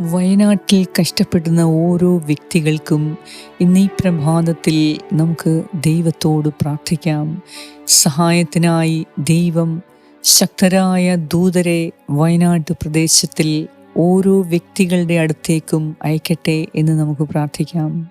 വയനാട്ടിൽ കഷ്ടപ്പെടുന്ന ഓരോ വ്യക്തികൾക്കും ഇന്ന് ഈ പ്രഭാതത്തിൽ നമുക്ക് ദൈവത്തോട് പ്രാർത്ഥിക്കാം. സഹായത്തിനായി ദൈവം ശക്തരായ ദൂതരെ വയനാട് പ്രദേശത്തിൽ ഓരോ വ്യക്തികളുടെ അടുത്തേക്കും അയക്കട്ടെ എന്ന് നമുക്ക് പ്രാർത്ഥിക്കാം.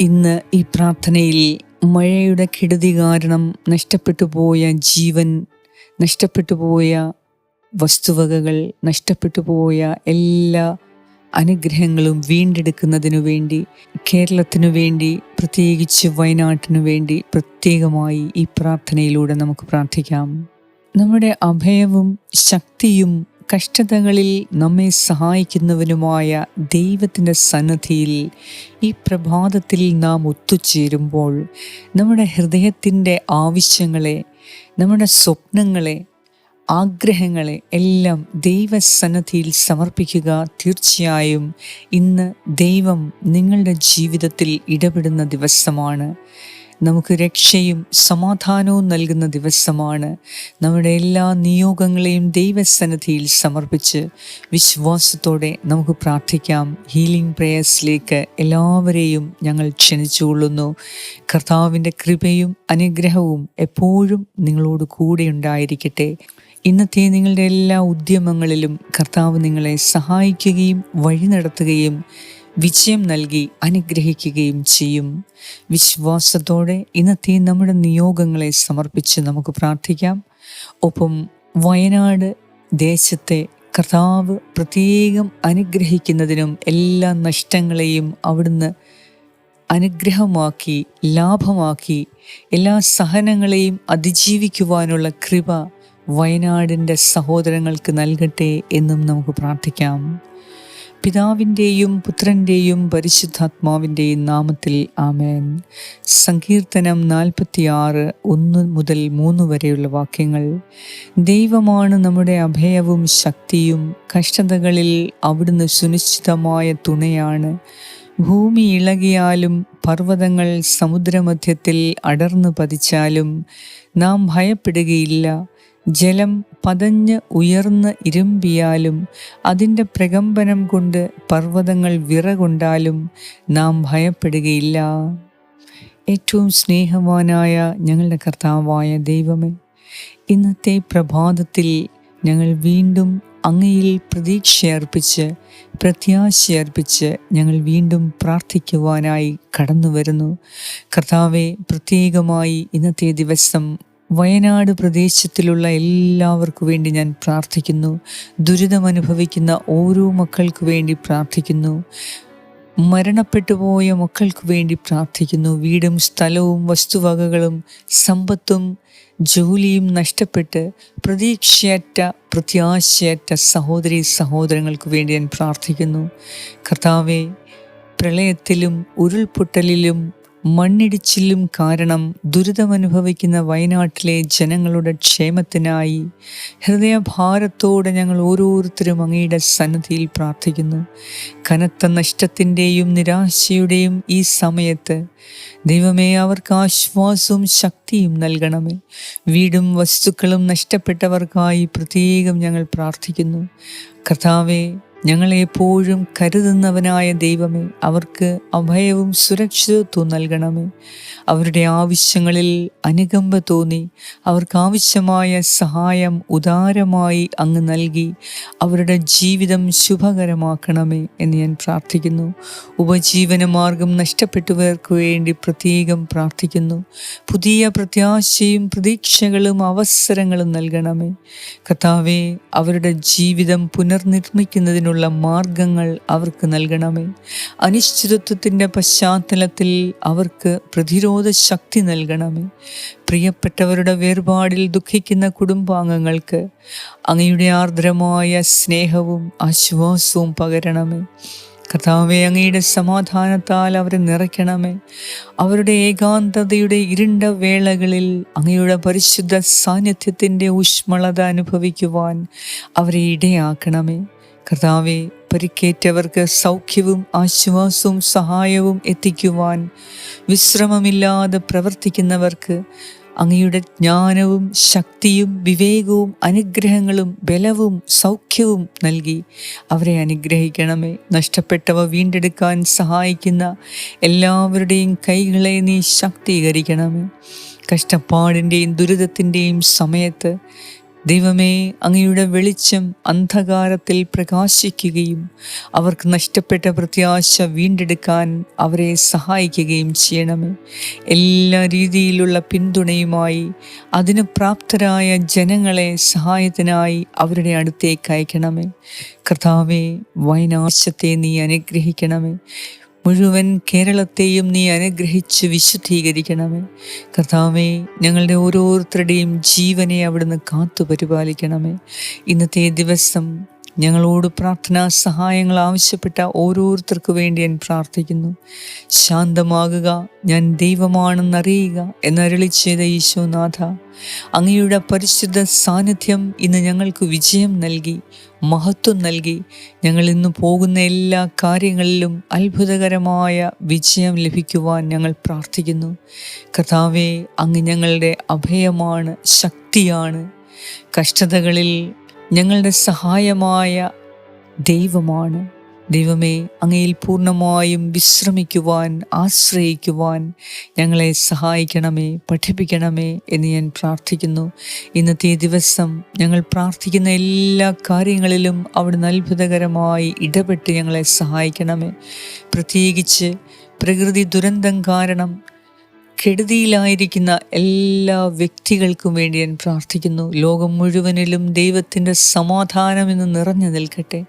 ഇന്ന് ഈ പ്രാർത്ഥനയിൽ മഴയുടെ കെടുതി കാരണം നഷ്ടപ്പെട്ടു പോയ ജീവൻ നഷ്ടപ്പെട്ടു പോയ വസ്തുവകകൾ നഷ്ടപ്പെട്ടു പോയ എല്ലാ അനുഗ്രഹങ്ങളും വീണ്ടെടുക്കുന്നതിനു വേണ്ടി കേരളത്തിനു വേണ്ടി പ്രത്യേകിച്ച് വയനാട്ടിനു വേണ്ടി പ്രത്യേകമായി ഈ പ്രാർത്ഥനയിലൂടെ നമുക്ക് പ്രാർത്ഥിക്കാം. നമ്മുടെ അഭയവും ശക്തിയും കഷ്ടതകളിൽ നമ്മെ സഹായിക്കുന്നവനുമായ ദൈവത്തിന്റെ സന്നദ്ധിയിൽ ഈ പ്രഭാതത്തിൽ നാം ഒത്തുചേരുമ്പോൾ നമ്മുടെ ഹൃദയത്തിന്റെ ആവശ്യങ്ങളെ നമ്മുടെ സ്വപ്നങ്ങളെ ആഗ്രഹങ്ങളെ എല്ലാം ദൈവസന്നദ്ധിയിൽ സമർപ്പിക്കുക തീർച്ചയായും. ഇന്ന് ദൈവം നിങ്ങളുടെ ജീവിതത്തിൽ ഇടപെടുന്ന ദിവസമാണ്. നമുക്ക് രക്ഷയും സമാധാനവും നൽകുന്ന ദിവസമാണ്. നമ്മുടെ എല്ലാ നിയോഗങ്ങളെയും ദൈവസന്നദ്ധിയിൽ സമർപ്പിച്ച് വിശ്വാസത്തോടെ നമുക്ക് പ്രാർത്ഥിക്കാം. ഹീലിംഗ് പ്രേയേഴ്സിലേക്ക് എല്ലാവരെയും ഞങ്ങൾ ക്ഷണിച്ചുകൊള്ളുന്നു. കർത്താവിന്റെ കൃപയും അനുഗ്രഹവും എപ്പോഴും നിങ്ങളോട് കൂടെ ഉണ്ടായിരിക്കട്ടെ. ഇന്നത്തെ നിങ്ങളുടെ എല്ലാ ഉദ്യമങ്ങളിലും കർത്താവ് നിങ്ങളെ സഹായിക്കുകയും വഴി നടത്തുകയും വിജയം നൽകി അനുഗ്രഹിക്കുകയും ചെയ്യും. വിശ്വാസത്തോടെ ഇന്നത്തെ നമ്മുടെ നിയോഗങ്ങളെ സമർപ്പിച്ച് നമുക്ക് പ്രാർത്ഥിക്കാം. ഒപ്പം വയനാട് ദേശത്തെ കർത്താവ് പ്രത്യേകം അനുഗ്രഹിക്കുന്നതിനും എല്ലാ നഷ്ടങ്ങളെയും അവിടുന്ന് അനുഗ്രഹമാക്കി ലാഭമാക്കി എല്ലാ സഹനങ്ങളെയും അതിജീവിക്കുവാനുള്ള കൃപ വയനാടിന്റെ സഹോദരങ്ങൾക്ക് നൽകട്ടെ എന്നും നമുക്ക് പ്രാർത്ഥിക്കാം. പിതാവിന്റെയും പുത്രന്റെയും പരിശുദ്ധാത്മാവിന്റെയും നാമത്തിൽ ആമേൻ. സങ്കീർത്തനം നാൽപ്പത്തിയാറ് ഒന്ന് മുതൽ മൂന്ന് വരെയുള്ള വാക്യങ്ങൾ. ദൈവമാണ് നമ്മുടെ അഭയവും ശക്തിയും കഷ്ടതകളിൽ അവിടുന്ന് സുനിശ്ചിതമായ തുണയാണ്. ഭൂമി ഇളകിയാലും പർവതങ്ങൾ സമുദ്രമധ്യത്തിൽ അടർന്നു പതിച്ചാലും നാം ഭയപ്പെടുകയില്ല. ജലം പതഞ്ഞ് ഉയർന്ന് ഇരുമ്പിയാലും അതിന്റെ പ്രകമ്പനം കൊണ്ട് പർവതങ്ങൾ വിറകൊണ്ടാലും നാം ഭയപ്പെടുകയില്ല. ഏറ്റവും സ്നേഹവാനായ ഞങ്ങളുടെ കർത്താവായ ദൈവമേ ഇന്നത്തെ പ്രഭാതത്തിൽ ഞങ്ങൾ വീണ്ടും അങ്ങയിൽ പ്രതീക്ഷയർപ്പിച്ച് പ്രത്യാശയർപ്പിച്ച് ഞങ്ങൾ വീണ്ടും പ്രാർത്ഥിക്കുവാനായി കടന്നു വരുന്നു കർത്താവെ പ്രത്യേകമായി ഇന്നത്തെ ദിവസം വയനാട് പ്രദേശത്തിലുള്ള എല്ലാവർക്കു വേണ്ടി ഞാൻ പ്രാർത്ഥിക്കുന്നു. ദുരിതമനുഭവിക്കുന്ന ഓരോ മക്കൾക്കു വേണ്ടി പ്രാർത്ഥിക്കുന്നു. മരണപ്പെട്ടു പോയ മക്കൾക്ക് വേണ്ടി പ്രാർത്ഥിക്കുന്നു. വീടും സ്ഥലവും വസ്തുവകകളും സമ്പത്തും ജോലിയും നഷ്ടപ്പെട്ട് പ്രതീക്ഷയറ്റ പ്രത്യാശയറ്റ സഹോദരി സഹോദരങ്ങൾക്ക് വേണ്ടി ഞാൻ പ്രാർത്ഥിക്കുന്നു. കർത്താവെ പ്രളയത്തിലും ഉരുൾപൊട്ടലിലും മണ്ണിടിച്ചിലും കാരണം ദുരിതമനുഭവിക്കുന്ന വയനാട്ടിലെ ജനങ്ങളുടെ ക്ഷേമത്തിനായി ഹൃദയഭാരത്തോടെ ഞങ്ങൾ ഓരോരുത്തരും അങ്ങയുടെ സന്നദ്ധിയിൽ പ്രാർത്ഥിക്കുന്നു. കനത്ത നഷ്ടത്തിന്റെയും നിരാശയുടെയും ഈ സമയത്ത് ദൈവമേ അവർക്ക് ആശ്വാസവും ശക്തിയും നൽകണമേ. വീടും വസ്തുക്കളും നഷ്ടപ്പെട്ടവർക്കായി പ്രത്യേകം ഞങ്ങൾ പ്രാർത്ഥിക്കുന്നു. കർത്താവെ ഞങ്ങളെ എപ്പോഴും കരുതുന്നവനായ ദൈവമേ അവർക്ക് അഭയവും സുരക്ഷിതത്വവും നൽകണമേ. അവരുടെ ആവശ്യങ്ങളിൽ അനുകമ്പ തോന്നി അവർക്ക് ആവശ്യമായ സഹായം ഉദാരമായി അങ്ങ് നൽകി അവരുടെ ജീവിതം ശുഭകരമാക്കണമേ എന്ന് ഞാൻ പ്രാർത്ഥിക്കുന്നു. ഉപജീവന മാർഗം നഷ്ടപ്പെട്ടവർക്ക് വേണ്ടി പ്രത്യേകം പ്രാർത്ഥിക്കുന്നു. പുതിയ പ്രത്യാശയും പ്രതീക്ഷകളും അവസരങ്ങളും നൽകണമേ. കഥാവെ അവരുടെ ജീവിതം പുനർനിർമ്മിക്കുന്നതിനുള്ള മാർഗങ്ങൾ അവർക്ക് നൽകണമേ. അനിശ്ചിതത്വത്തിന്റെ പശ്ചാത്തലത്തിൽ അവർക്ക് പ്രതിരോധ ശക്തി നൽകണമേ. പ്രിയപ്പെട്ടവരുടെ വേർപാടിൽ ദുഃഖിക്കുന്ന കുടുംബാംഗങ്ങൾക്ക് അങ്ങയുടെ ആർദ്രമായ സ്നേഹവും ആശ്വാസവും പകരണമേ. കർത്താവെ അങ്ങയുടെ സമാധാനത്താൽ അവരെ നിറയ്ക്കണമേ. അവരുടെ ഏകാന്തതയുടെ ഇരുണ്ട വേളകളിൽ അങ്ങയുടെ പരിശുദ്ധ സാന്നിധ്യത്തിന്റെ ഊഷ്മളത അനുഭവിക്കുവാൻ അവരെ ഇടയാക്കണമേ. കർത്താവെ പരിക്കേറ്റവർക്ക് സൗഖ്യവും ആശ്വാസവും സഹായവും എത്തിക്കുവാൻ വിശ്രമമില്ലാതെ പ്രവർത്തിക്കുന്നവർക്ക് അങ്ങയുടെ ജ്ഞാനവും ശക്തിയും വിവേകവും അനുഗ്രഹങ്ങളും ബലവും സൗഖ്യവും നൽകി. അവരെ അനുഗ്രഹിക്കണമേ. നഷ്ടപ്പെട്ടവ വീണ്ടെടുക്കാൻ സഹായിക്കുന്ന എല്ലാവരുടെയും കൈകളെ നീ ശക്തീകരിക്കണമേ. കഷ്ടപ്പാടിന്റെയും ദുരിതത്തിന്റെയും സമയത്ത് ദൈവമേ അങ്ങയുടെ വെളിച്ചം അന്ധകാരത്തിൽ പ്രകാശിക്കുകയും അവർക്ക് നഷ്ടപ്പെട്ട പ്രത്യാശ വീണ്ടെടുക്കാൻ അവരെ സഹായിക്കുകയും ചെയ്യണമേ. എല്ലാ രീതിയിലുള്ള പിന്തുണയുമായി അതിന് പ്രാപ്തരായ ജനങ്ങളെ സഹായത്തിനായി അവരുടെ അടുത്തേക്ക് അയക്കണമേ. കർത്താവെ വൈനാശത്തെ നീ അനുഗ്രഹിക്കണമേ. മുഴുവൻ കേരളത്തെയും നീ അനുഗ്രഹിച്ച് വിശുദ്ധീകരിക്കണമേ. കർത്താവേ ഞങ്ങളുടെ ഓരോരുത്തരുടെയും ജീവനെ അവിടുന്ന് കാത്തു പരിപാലിക്കണമേ ഇന്നത്തെ ദിവസം ഞങ്ങളോട് പ്രാർത്ഥനാ സഹായങ്ങൾ ആവശ്യപ്പെട്ട ഓരോരുത്തർക്കു വേണ്ടി ഞാൻ പ്രാർത്ഥിക്കുന്നു. ശാന്തമാകുക ഞാൻ ദൈവമാണെന്നറിയുക എന്നരളി ചെയ്ത ഈശോനാഥ അങ്ങയുടെ പരിശുദ്ധ സാന്നിധ്യം ഇന്ന് ഞങ്ങൾക്ക് വിജയം നൽകി മഹത്വം നൽകി ഞങ്ങൾ ഇന്ന് പോകുന്ന എല്ലാ കാര്യങ്ങളിലും അത്ഭുതകരമായ വിജയം ലഭിക്കുവാൻ ഞങ്ങൾ പ്രാർത്ഥിക്കുന്നു. കഥാവേ അങ്ങ് ഞങ്ങളുടെ അഭയമാണ് ശക്തിയാണ്. കഷ്ടതകളിൽ ഞങ്ങളുടെ സഹായമായ ദൈവമാണ്. ദൈവമേ അങ്ങയിൽ പൂർണമായും വിശ്രമിക്കുവാൻ ആശ്രയിക്കുവാൻ ഞങ്ങളെ സഹായിക്കണമേ പഠിപ്പിക്കണമേ എന്ന് ഞാൻ പ്രാർത്ഥിക്കുന്നു. ഇന്നത്തെ ദിവസം ഞങ്ങൾ പ്രാർത്ഥിക്കുന്ന എല്ലാ കാര്യങ്ങളിലും അവിടുന്ന് അത്ഭുതകരമായി ഇടപെട്ട് ഞങ്ങളെ സഹായിക്കണമേ. പ്രത്യേകിച്ച് പ്രകൃതി ദുരന്തം കാരണം കെടുതിയിലായിരിക്കുന്ന എല്ലാ വ്യക്തികൾക്കും വേണ്ടി ഞാൻ പ്രാർത്ഥിക്കുന്നു. ലോകം മുഴുവനിലും ദൈവത്തിന്റെ സമാധാനം എന്ന് നിറഞ്ഞു നിൽക്കട്ടെ.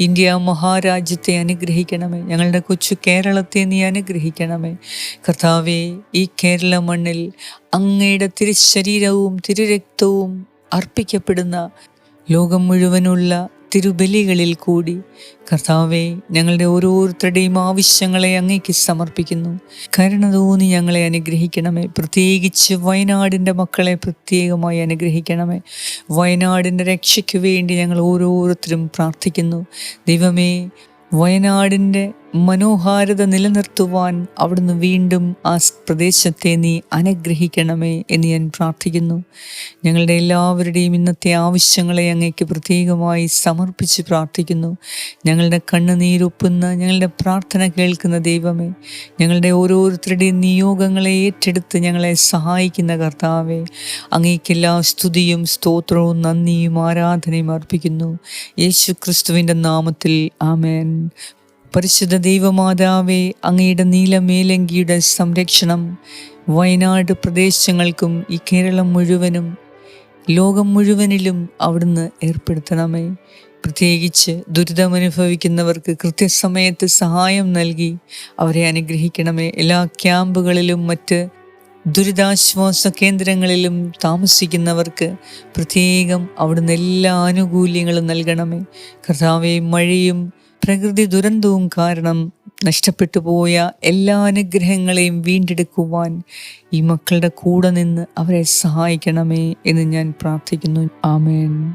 ഇന്ത്യ മഹാരാജ്യത്തെ അനുഗ്രഹിക്കണമേ. ഞങ്ങളുടെ കൊച്ചു കേരളത്തെ നീ അനുഗ്രഹിക്കണമേ. കർത്താവെ ഈ കേരള മണ്ണിൽ അങ്ങയുടെ തിരുശരീരവും തിരുരക്തവും അർപ്പിക്കപ്പെടുന്ന ലോകം മുഴുവനുള്ള തിരുബലികളിൽ കൂടി. കർത്താവെ ഞങ്ങളുടെ ഓരോരുത്തരുടെയും ആവശ്യങ്ങളെ അങ്ങേക്ക് സമർപ്പിക്കുന്നു. കരുണ തോന്നി ഞങ്ങളെ അനുഗ്രഹിക്കണമേ. പ്രത്യേകിച്ച് വയനാടിന്റെ മക്കളെ പ്രത്യേകമായി അനുഗ്രഹിക്കണമേ. വയനാടിന്റെ രക്ഷയ്ക്ക് വേണ്ടി ഞങ്ങൾ ഓരോരുത്തരും പ്രാർത്ഥിക്കുന്നു. ദൈവമേ വയനാടിന്റെ മനോഹാരിത നിലനിർത്തുവാൻ അവിടുന്ന് വീണ്ടും ആ പ്രദേശത്തെ നീ അനുഗ്രഹിക്കണമേ എന്ന് ഞാൻ പ്രാർത്ഥിക്കുന്നു. ഞങ്ങളുടെ എല്ലാവരുടെയും ഇന്നത്തെ ആവശ്യങ്ങളെ അങ്ങേക്ക് പ്രത്യേകമായി സമർപ്പിച്ച് പ്രാർത്ഥിക്കുന്നു. ഞങ്ങളുടെ കണ്ണുനീരൊപ്പുന്ന ഞങ്ങളുടെ പ്രാർത്ഥന കേൾക്കുന്ന ദൈവമേ ഞങ്ങളുടെ ഓരോരുത്തരുടെയും നിയോഗങ്ങളെ ഏറ്റെടുത്ത് ഞങ്ങളെ സഹായിക്കുന്ന കർത്താവെ അങ്ങേക്കെല്ലാ സ്തുതിയും സ്തോത്രവും നന്ദിയും ആരാധനയും അർപ്പിക്കുന്നു. യേശു ക്രിസ്തുവിന്റെ നാമത്തിൽ ആമേൻ. പരിശുദ്ധ ദൈവമാതാവേ അങ്ങയുടെ നീലമേലങ്കിയുടെ സംരക്ഷണം വയനാട് പ്രദേശങ്ങൾക്കും ഈ കേരളം മുഴുവനും ലോകം മുഴുവനിലും അവിടുന്ന് ഏർപ്പെടുത്തണമേ. പ്രത്യേകിച്ച് ദുരിതമനുഭവിക്കുന്നവർക്ക് കൃത്യസമയത്ത് സഹായം നൽകി അവരെ അനുഗ്രഹിക്കണമേ. എല്ലാ ക്യാമ്പുകളിലും മറ്റ് ദുരിതാശ്വാസ കേന്ദ്രങ്ങളിലും താമസിക്കുന്നവർക്ക് പ്രത്യേകം അവിടുന്ന് എല്ലാ ആനുകൂല്യങ്ങളും നൽകണമേ. കർത്താവെ മഴയും പ്രകൃതി ദുരന്തവും കാരണം നഷ്ടപ്പെട്ടു പോയ എല്ലാ അനുഗ്രഹങ്ങളെയും വീണ്ടെടുക്കുവാൻ ഈ മക്കളുടെ കൂടെ നിന്ന് അവരെ സഹായിക്കണമേ എന്ന് ഞാൻ പ്രാർത്ഥിക്കുന്നു. ആമേൻ.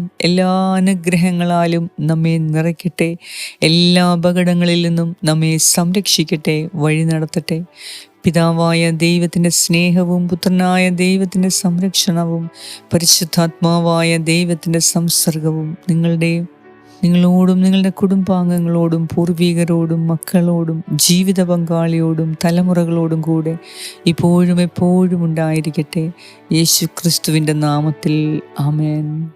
എല്ലാ അനുഗ്രഹങ്ങളാലും നമ്മെ നിറയ്ക്കട്ടെ. എല്ലാ അപകടങ്ങളിൽ നിന്നും നമ്മെ സംരക്ഷിക്കട്ടെ വഴി നടത്തട്ടെ. പിതാവായ ദൈവത്തിന്റെ സ്നേഹവും പുത്രനായ ദൈവത്തിന്റെ സംരക്ഷണവും പരിശുദ്ധാത്മാവായ ദൈവത്തിന്റെ സംസർഗവും നിങ്ങളുടെ നിങ്ങളോടും നിങ്ങളുടെ കുടുംബാംഗങ്ങളോടും പൂർവികരോടും മക്കളോടും ജീവിത പങ്കാളിയോടും തലമുറകളോടും കൂടെ ഇപ്പോഴും എപ്പോഴും ഉണ്ടായിരിക്കട്ടെ. യേശു ക്രിസ്തുവിന്റെ നാമത്തിൽ ആമേൻ.